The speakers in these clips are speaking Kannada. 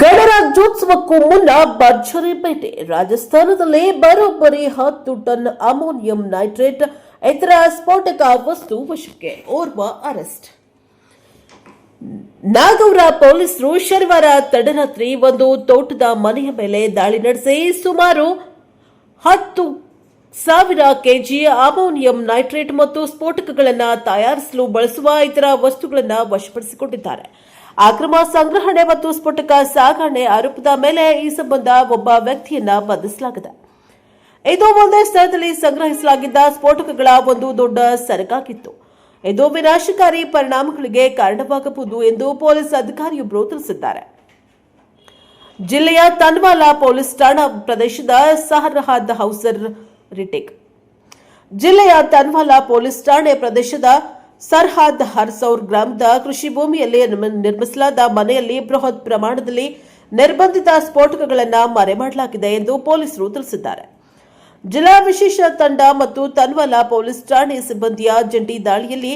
ಗಣರಾಜ್ಯೋತ್ಸವಕ್ಕೂ ಮುನ್ನ ಭರ್ಜರಿ ಪೇಟೆ ರಾಜಸ್ಥಾನದಲ್ಲಿ ಬರೋಬ್ಬರಿ ಹತ್ತು ಟನ್ ಅಮೋನಿಯಂ ನೈಟ್ರೇಟ್, ಇತರ ಸ್ಫೋಟಕ ವಸ್ತು ವಶಕ್ಕೆ, ಓರ್ವ ಅರೆಸ್ಟ್. ನಾಗೌರ ಪೊಲೀಸರು ಶನಿವಾರ ತಡರಾತ್ರಿ ಒಂದು ತೋಟದ ಮನೆಯ ಮೇಲೆ ದಾಳಿ ನಡೆಸಿ ಸುಮಾರು ಹತ್ತು ಸಾವಿರ ಕೆಜಿ ಅಮೋನಿಯಂ ನೈಟ್ರೇಟ್ ಮತ್ತು ಸ್ಫೋಟಕಗಳನ್ನು ತಯಾರಿಸಲು ಬಳಸುವ ಇತರ ವಸ್ತುಗಳನ್ನು ವಶಪಡಿಸಿಕೊಂಡಿದ್ದಾರೆ. ಅಕ್ರಮ ಸಂಗ್ರಹಣೆ ಮತ್ತು ಸ್ಫೋಟಕ ಸಾಗಣೆ ಆರೋಪದ ಮೇಲೆ ಈ ಸಂಬಂಧ ಒಬ್ಬ ವ್ಯಕ್ತಿಯನ್ನ ಬಂಧಿಸಲಾಗಿದೆ. ಇದು ಒಂದೇ ಸ್ಥಳದಲ್ಲಿ ಸಂಗ್ರಹಿಸಲಾಗಿದ್ದ ಸ್ಫೋಟಕಗಳ ಒಂದು ದೊಡ್ಡ ಸರಕಾಗಿತ್ತು. ಇದು ವಿನಾಶಕಾರಿ ಪರಿಣಾಮಗಳಿಗೆ ಕಾರಣವಾಗಬಹುದು ಎಂದು ಪೊಲೀಸ್ ಅಧಿಕಾರಿಯೊಬ್ಬರು ತಿಳಿಸಿದ್ದಾರೆ. ಜಿಲ್ಲೆಯ ತನ್ವಾಲ ಪೊಲೀಸ್ ಠಾಣಾ ಪ್ರದೇಶದ ಸಹರಹಾದ್ ಹೌಸರ್ ರಿಟೇಕ್. ಜಿಲ್ಲೆಯ ತನ್ವಾಲ ಪೊಲೀಸ್ ಠಾಣೆ ಪ್ರದೇಶದ ಸರ್ಹಾದ್ ಹರ್ಸೌರ್ ಗ್ರಾಮದ ಕೃಷಿ ಭೂಮಿಯಲ್ಲಿ ನಿರ್ಮ- ನಿರ್ಮಿಸಲಾದ ಮನೆಯಲ್ಲಿ ಬೃಹತ್ ಪ್ರಮಾಣದಲ್ಲಿ ನಿರ್ಬಂಧಿತ ಸ್ಫೋಟಕಗಳನ್ನು ಮರೆ ಮಾಡಲಾಗಿದೆ ಎಂದು ಪೊಲೀಸರು ತಿಳಿಸಿದ್ದಾರೆ. ಜಿಲ್ಲಾ ವಿಶೇಷ ತಂಡ ಮತ್ತು ತನ್ವಲ ಪೊಲೀಸ್ ಠಾಣೆ ಸಿಬ್ಬಂದಿಯ ಜಂಟಿ ದಾಳಿಯಲ್ಲಿ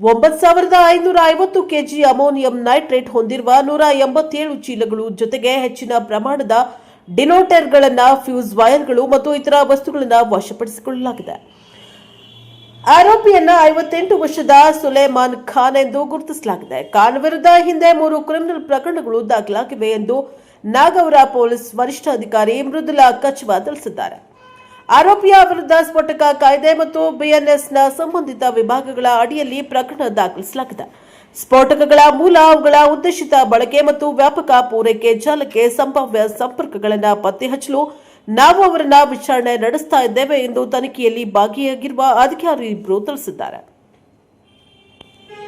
ಒಂಬತ್ತು ಸಾವಿರದ ಐನೂರ ಐವತ್ತು ಕೆಜಿ ಅಮೋನಿಯಂ ನೈಟ್ರೇಟ್ ಹೊಂದಿರುವ ನೂರ ಎಂಬತ್ತೇಳು ಚೀಲಗಳು ಜೊತೆಗೆ ಹೆಚ್ಚಿನ ಪ್ರಮಾಣದ ಡಿನೋಟೆರ್ಗಳನ್ನು ಫ್ಯೂಸ್ ವೈರ್ಗಳು ಮತ್ತು ಇತರ ವಸ್ತುಗಳನ್ನು ವಶಪಡಿಸಿಕೊಳ್ಳಲಾಗಿದೆ. ಆರೋಪಿಯನ್ನ ಐವತ್ತೆಂಟು ವರ್ಷದ ಸುಲೇಮಾನ್ ಖಾನ್ ಎಂದು ಗುರುತಿಸಲಾಗಿದೆ. ಖಾನ್ ವಿರುದ್ಧ ಹಿಂದೆ ಮೂರು ಕ್ರಿಮಿನಲ್ ಪ್ರಕರಣಗಳು ದಾಖಲಾಗಿವೆ ಎಂದು ನಾಗೌರ ಪೊಲೀಸ್ ವರಿಷ್ಠಾಧಿಕಾರಿ ಮೃದುಲಾ ಕಚ್ವಾ ತಿಳಿಸಿದ್ದಾರೆ. ಆರೋಪಿಯ ವಿರುದ್ಧ ಸ್ಫೋಟಕ ಕಾಯ್ದೆ ಮತ್ತು ಬಿಎನ್ಎಸ್ನ ಸಂಬಂಧಿತ ವಿಭಾಗಗಳ ಅಡಿಯಲ್ಲಿ ಪ್ರಕರಣ ದಾಖಲಿಸಲಾಗಿದೆ. ಸ್ಫೋಟಕಗಳ ಮೂಲ ಅವುಗಳ ಉದ್ದೇಶಿತ ಬಳಕೆ ಮತ್ತು ವ್ಯಾಪಕ ಪೂರೈಕೆ ಜಾಲಕ್ಕೆ ಸಂಭಾವ್ಯ ಸಂಪರ್ಕಗಳನ್ನು ಪತ್ತೆ ಹಚ್ಚಲು ನಾವು ಅವರನ್ನ ವಿಚಾರಣೆ ನಡೆಸ್ತಾ ಇದ್ದೇವೆ ಎಂದು ತನಿಖೆಯಲ್ಲಿ ಭಾಗಿಯಾಗಿರುವ ಅಧಿಕಾರಿಯೊಬ್ಬರು ತಿಳಿಸಿದ್ದಾರೆ.